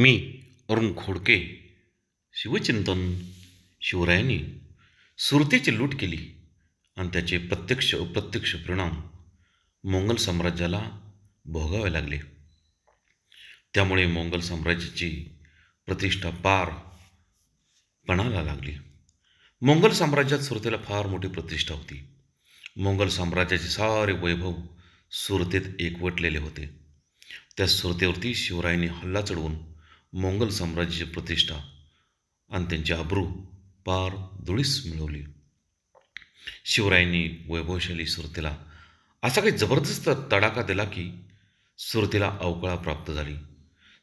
मी अरुण खोडके शिवचिंतन शिवरायांनी सुरतेची लूट केली आणि त्याचे प्रत्यक्ष अप्रत्यक्ष परिणाम मोंगल साम्राज्याला भोगावे लागले. त्यामुळे मोंगल साम्राज्याची प्रतिष्ठा पार पणाला लागली. मोंगल साम्राज्यात सुरतेला फार मोठी प्रतिष्ठा होती. मोंगल साम्राज्याचे सारे वैभव सुरतेत एकवटलेले होते. त्या सुरतेवरती शिवरायांनी हल्ला चढवून मोंगल साम्राज्याची प्रतिष्ठा आणि त्यांची अब्रू पार धुळीस मिळवली. शिवरायांनी वैभवशाली सुरतेला असा काही जबरदस्त तडाखा दिला की सुरतेला अवकळा प्राप्त झाली.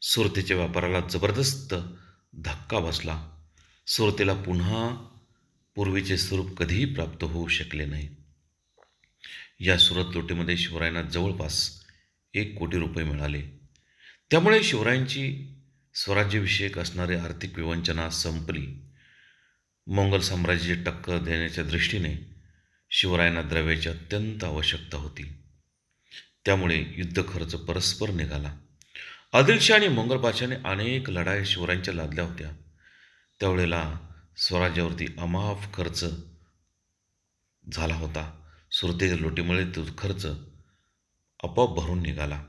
सुरतेच्या व्यापाराला जबरदस्त धक्का बसला. सुरतेला पुन्हा पूर्वीचे स्वरूप कधीही प्राप्त होऊ शकले नाही. या सुरत लुटीमध्ये शिवरायांना जवळपास एक कोटी रुपये मिळाले. त्यामुळे शिवरायांची स्वराज्यविषयक असणारी आर्थिक विवंचना संपली. मोंगल साम्राज्याची टक्कर देण्याच्या दृष्टीने शिवरायांना द्रव्याची अत्यंत आवश्यकता होती. त्यामुळे युद्ध खर्च परस्पर निघाला. आदिलशाह आणि मोंगल बादशाने अनेक लढाई शिवरायांच्या लादल्या होत्या. त्यावेळेला स्वराज्यावरती अमाफ खर्च झाला होता. सुरतेच्या लोटीमुळे तो खर्च आपोआप भरून निघाला.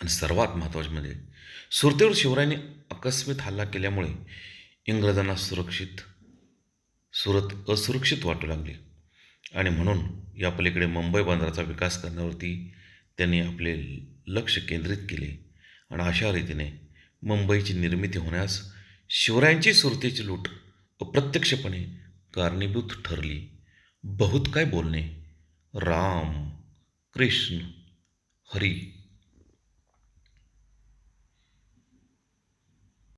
आणि सर्वात महत्त्वाचे म्हणजे सुरतेवर शिवरायांनी आकस्मित हल्ला केल्यामुळे इंग्रजांना सुरक्षित सुरत असुरक्षित वाटू लागली. आणि म्हणून या पलीकडे मुंबई बंदराचा विकास करण्यावरती त्यांनी आपले लक्ष केंद्रित केले. आणि अशा रीतीने मुंबईची निर्मिती होण्यास शिवरायांची सुरतेची लूट अप्रत्यक्षपणे कारणीभूत ठरली. बहुत काय बोलणे? राम कृष्ण हरी.